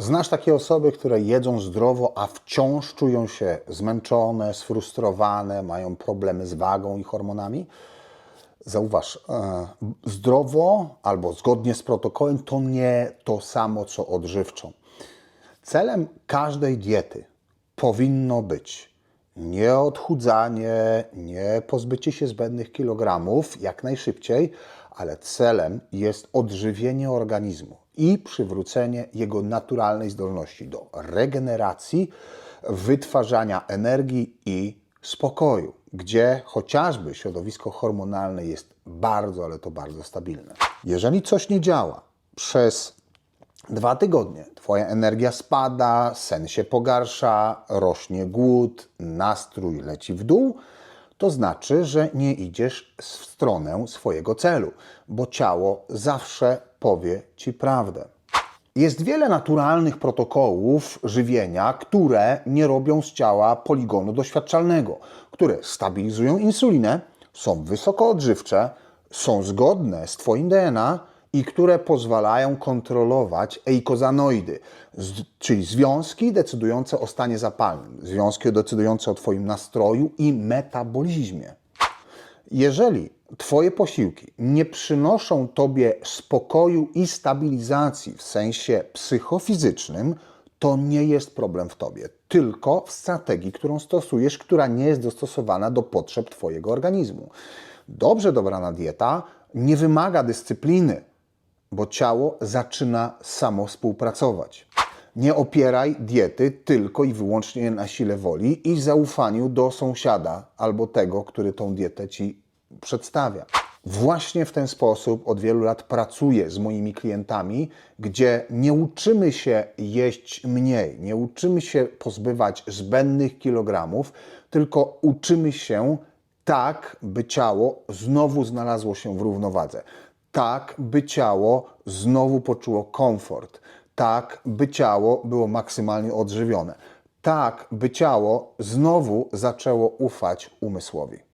Znasz takie osoby, które jedzą zdrowo, a wciąż czują się zmęczone, sfrustrowane, mają problemy z wagą i hormonami? Zauważ, e, zdrowo albo zgodnie z protokołem to nie to samo co odżywczą. Celem każdej diety powinno być nie odchudzanie, nie pozbycie się zbędnych kilogramów jak najszybciej, ale celem jest odżywienie organizmu i przywrócenie jego naturalnej zdolności do regeneracji, wytwarzania energii i spokoju, gdzie chociażby środowisko hormonalne jest bardzo, ale to bardzo stabilne. Jeżeli coś nie działa przez dwa tygodnie, Twoja energia spada, sen się pogarsza, rośnie głód, nastrój leci w dół, to znaczy, że nie idziesz w stronę swojego celu, bo ciało zawsze powie Ci prawdę. Jest wiele naturalnych protokołów żywienia, które nie robią z ciała poligonu doświadczalnego, które stabilizują insulinę, są wysoko odżywcze, są zgodne z Twoim DNA i które pozwalają kontrolować eikozanoidy, czyli związki decydujące o stanie zapalnym, związki decydujące o Twoim nastroju i metabolizmie. Jeżeli Twoje posiłki nie przynoszą Tobie spokoju i stabilizacji w sensie psychofizycznym, to nie jest problem w Tobie, tylko w strategii, którą stosujesz, która nie jest dostosowana do potrzeb Twojego organizmu. Dobrze dobrana dieta nie wymaga dyscypliny, bo ciało zaczyna samo współpracować. Nie opieraj diety tylko i wyłącznie na sile woli i zaufaniu do sąsiada albo tego, który tą dietę ci przedstawia. Właśnie w ten sposób od wielu lat pracuję z moimi klientami, gdzie nie uczymy się jeść mniej, nie uczymy się pozbywać zbędnych kilogramów, tylko uczymy się tak, by ciało znowu znalazło się w równowadze. Tak, by ciało znowu poczuło komfort. Tak, by ciało było maksymalnie odżywione. Tak, by ciało znowu zaczęło ufać umysłowi.